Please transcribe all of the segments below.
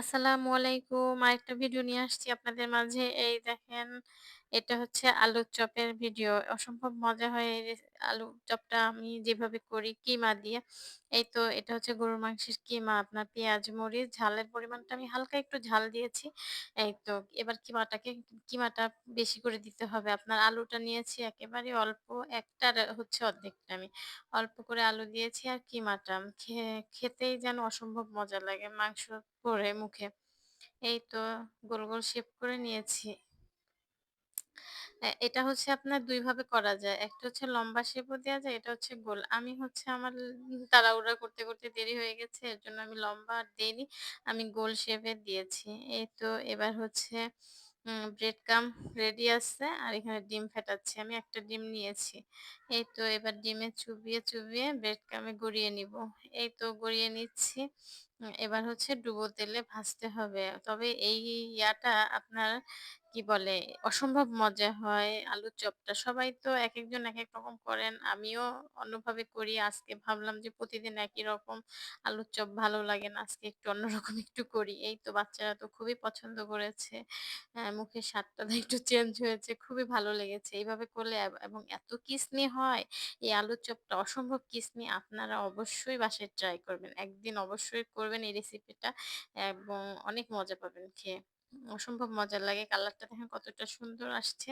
আসসালামু আলাইকুম। আরেকটা ভিডিও নিয়ে আসছি আপনাদের মাঝে। এই দেখেন, এটা হচ্ছে আলুর চপের ভিডিও। অসম্ভব মজা হয় এই আলুর চপটা আমি যেভাবে করি কিমা দিয়ে। এই তো এটা হচ্ছে গরুর মাংসের কিমা। আপনার পেঁয়াজ, মরিচ, ঝালের পরিমাণটা আমি হালকা একটু ঝাল দিয়েছি। এই তো এবার কিমাটাকে কিমাটা বেশি করে দিতে হবে। আপনার আলুটা নিয়েছি একেবারে অল্প, একটার হচ্ছে অর্ধেকটা আমি। অল্প করে আলু দিয়েছি আর কিমাটা। খেয়ে খেতেই যেন অসম্ভব মজা লাগে মাংস পড়ে মুখে। এই তো গোল, গোল শেপ করে নিয়েছি। এটা হচ্ছে আপনার ২ ভাবে করা যায়। একটা হচ্ছে লম্বা শেপও দেয়া যায়, এটা হচ্ছে গোল। আমি হচ্ছে আমার তাড়াহুড়া করতে, করতে দেরি হয়ে গেছে। এর জন্য আমি লম্বা আর দেইনি। আমি গোল শেপে দিয়েছি। এই তো এবার হচ্ছে ব্রেড ক্রাম্ব রেডি আছে। আর এখানে ডিম ফেটাচ্ছি। আমি একটা ডিম নিয়েছি। এই তো এবার ডিমে চুবিয়ে, চুবিয়ে ব্রেড ক্রাম্বে গড়িয়ে নিবো। এই তো গড়িয়ে নিচ্ছি। এবার হচ্ছে ডুবো তেলে ভাজতে হবে। তবে এই ইয়াটা আপনার কি বলে অসম্ভব মজা হয় আলুর চপটা। সবাই তো একেকজন এক রকম করেন। আমিও অন্যভাবে করি। আজকে ভাবলাম যে প্রতিদিন একই রকম আলুর চপ ভালো লাগে না। আজকে একটু অন্যরকম একটু করি। এই তো বাচ্চারা তো খুবই পছন্দ করেছে। হ্যাঁ, মুখের স্বাদটা একটু চেঞ্জ হয়েছে। খুবই ভালো লেগেছে। এইভাবে করলে এবং এত কিসমি হয় এই আলুর চপটা অসম্ভব কিসমি। আপনারা অবশ্যই বাসায় ট্রাই করবেন। একদিন অবশ্যই করবেন এই রেসিপিটা এবং অনেক মজা পাবেন খেয়ে। অসম্ভব মজা লাগে। কালারটা দেখেন কতটা সুন্দর আসছে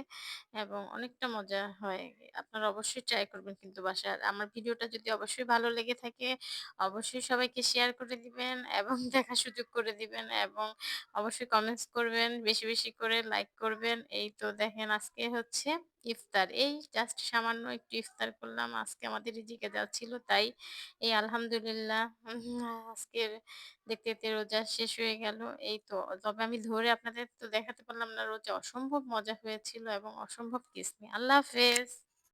এবং অনেকটা মজা হয়। আপনারা অবশ্যই ট্রাই করবেন কিন্তু বাসায়। আর আমার ভিডিওটা যদি অবশ্যই ভালো লেগে থাকে, অবশ্যই সবাইকে শেয়ার করে দিবেন এবং দেখা সুযোগ করে দিবেন এবং অবশ্যই কমেন্টস করবেন, বেশি, বেশি করে লাইক করবেন। এই তো দেখেন আজকে হচ্ছে ইফতার। এই জাস্ট সামান্য একটু ইফতার করলাম। আজকে আমাদের রিজিকে যা ছিল তাই। এই আলহামদুলিল্লাহ আজকের দেখতে, দেখতে রোজা শেষ হয়ে গেল। এই তো তবে আমি ধরে আপনাদের তো দেখাতে পারলাম না রোজা অসম্ভব মজা হয়েছিল এবং অসম্ভব কিসমি। আল্লাহ হাফেজ।